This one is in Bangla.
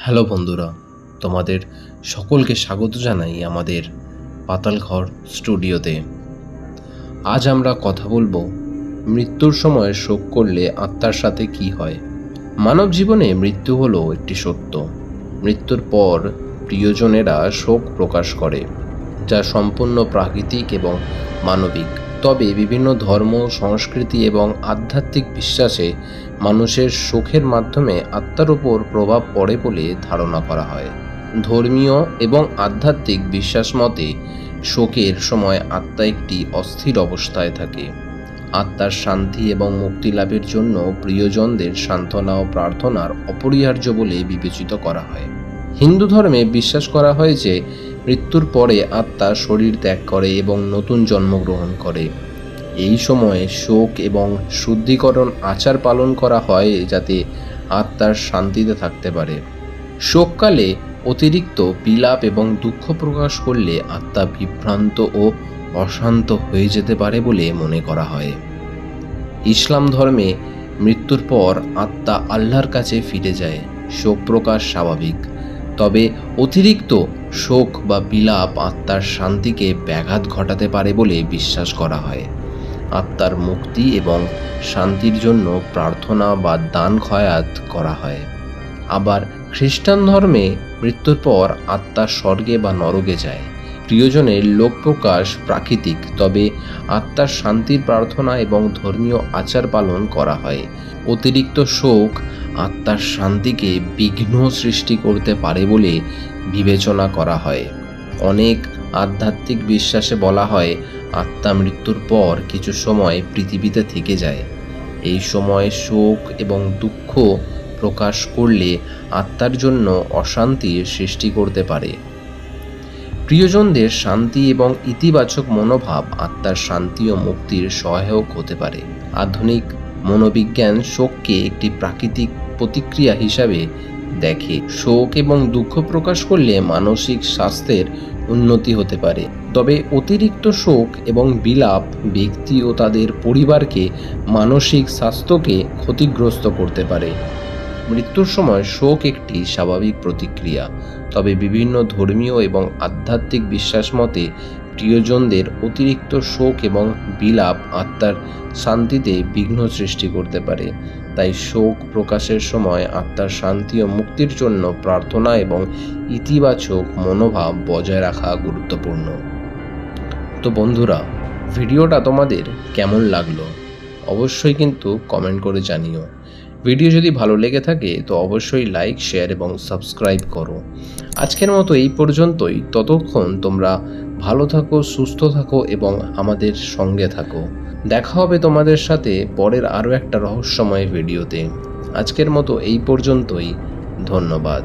হ্যালো বন্ধুরা, তোমাদের সকলকে স্বাগত জানাই আমাদের পাতালঘর স্টুডিওতে। আজ আমরা কথা বলব, মৃত্যুর সময় শোক করলে আত্মার সাথে কি হয়? মানব জীবনে মৃত্যু হলো একটি সত্য। মৃত্যুর পর প্রিয়জনেরা শোক প্রকাশ করে, যা সম্পূর্ণ প্রাকৃতিক এবং মানবিক। তবে বিভিন্ন ধর্ম, সংস্কৃতি এবং আধ্যাত্মিক বিশ্বাসে মানুষের শোকের মাধ্যমে আত্মার উপর প্রভাব পড়ে বলে ধারণা করা হয়। ধর্মীয় এবং আধ্যাত্মিক বিশ্বাস মতে, শোকের সময় আত্মা একটি অস্থির অবস্থায় থাকে। আত্মার শান্তি এবং মুক্তি লাভের জন্য প্রিয়জনদের সান্ত্বনা ও প্রার্থনার অপরিহার্য বলে বিবেচিত করা হয়। হিন্দু ধর্মে বিশ্বাস করা হয় যে মৃত্যুর পরে আত্মা শরীর ত্যাগ করে এবং নতুন জন্মগ্রহণ করে। এই সময়ে শোক এবং শুদ্ধিকরণ আচার পালন করা হয় যাতে আত্মার শান্তিতে থাকতে পারে। শোককালে অতিরিক্ত বিলাপ এবং দুঃখ প্রকাশ করলে আত্মা বিভ্রান্ত ও অশান্ত হয়ে যেতে পারে বলে মনে করা হয়। ইসলাম ধর্মে মৃত্যুর পর আত্মা আল্লাহর কাছে ফিরে যায়। শোক প্রকাশ স্বাভাবিক। তবে অতিরিক্ত শোক বা বিলাপ আত্মার শান্তিকে ব্যাঘাত ঘটাতে পারে বলে বিশ্বাস করা হয়। আত্মার মুক্তি এবং শান্তির জন্য প্রার্থনা বা দান খয়াত করা হয়। আবার খ্রিস্টান ধর্মে মৃত্যুর পর আত্মা স্বর্গে বা নরকে যায়। প্রিয়জনের লোক প্রকাশ প্রাকৃতিক, তবে আত্মার শান্তির প্রার্থনা এবং ধর্মীয় আচার পালন করা হয়। অতিরিক্ত শোক আত্মার শান্তিকে বিঘ্ন সৃষ্টি করতে পারে বলে বিবেচনা করা হয়। অনেক আধ্যাত্মিক বিশ্বাসে বলা হয়, আত্মা মৃত্যুর পর কিছু সময় পৃথিবীতে থেকে যায়। এই সময় শোক এবং দুঃখ প্রকাশ করলে আত্মার জন্য অশান্তির সৃষ্টি করতে পারে। প্রিয়জনদের শান্তি এবং ইতিবাচক মনোভাব আত্মার শান্তি ও মুক্তির সহায়ক হতে পারে। আধুনিক মনোবিজ্ঞান শোককে একটি প্রাকৃতিক প্রতিক্রিয়া হিসাবে দেখে। শোক এবং দুঃখ প্রকাশ করলে মানসিক স্বাস্থ্যের উন্নতি হতে পারে। তবে অতিরিক্ত শোক এবং বিলাপ ব্যক্তি ও তাদের পরিবারকে মানসিক স্বাস্থ্যকে ক্ষতিগ্রস্ত করতে পারে। মৃত্যুর সময় শোক একটি স্বাভাবিক প্রতিক্রিয়া। তবে বিভিন্ন ধর্মীয় এবং আধ্যাত্মিক বিশ্বাস মতে, প্রিয়জনদের অতিরিক্ত শোক এবং বিলাপ আত্মার শান্তিতে বিঘ্ন সৃষ্টি করতে পারে। তাই শোক প্রকাশের সময় আত্মার শান্তি ও মুক্তির জন্য প্রার্থনা এবং ইতিবাচক মনোভাব বজায় রাখা গুরুত্বপূর্ণ। তো বন্ধুরা, ভিডিওটা তোমাদের কেমন লাগল? অবশ্যই কিন্তু কমেন্ট করে জানিও। ভিডিও যদি ভালো লেগে থাকে, তো অবশ্যই লাইক শেয়ার এবং সাবস্ক্রাইব করো। আজকের মতো এই পর্যন্তই। ততক্ষণ তোমরা ভালো থাকো, সুস্থ থাকো এবং আমাদের সঙ্গে থাকো। দেখা হবে তোমাদের সাথে পরের আরও একটা রহস্যময় ভিডিওতে। আজকের মতো এই পর্যন্তই। ধন্যবাদ।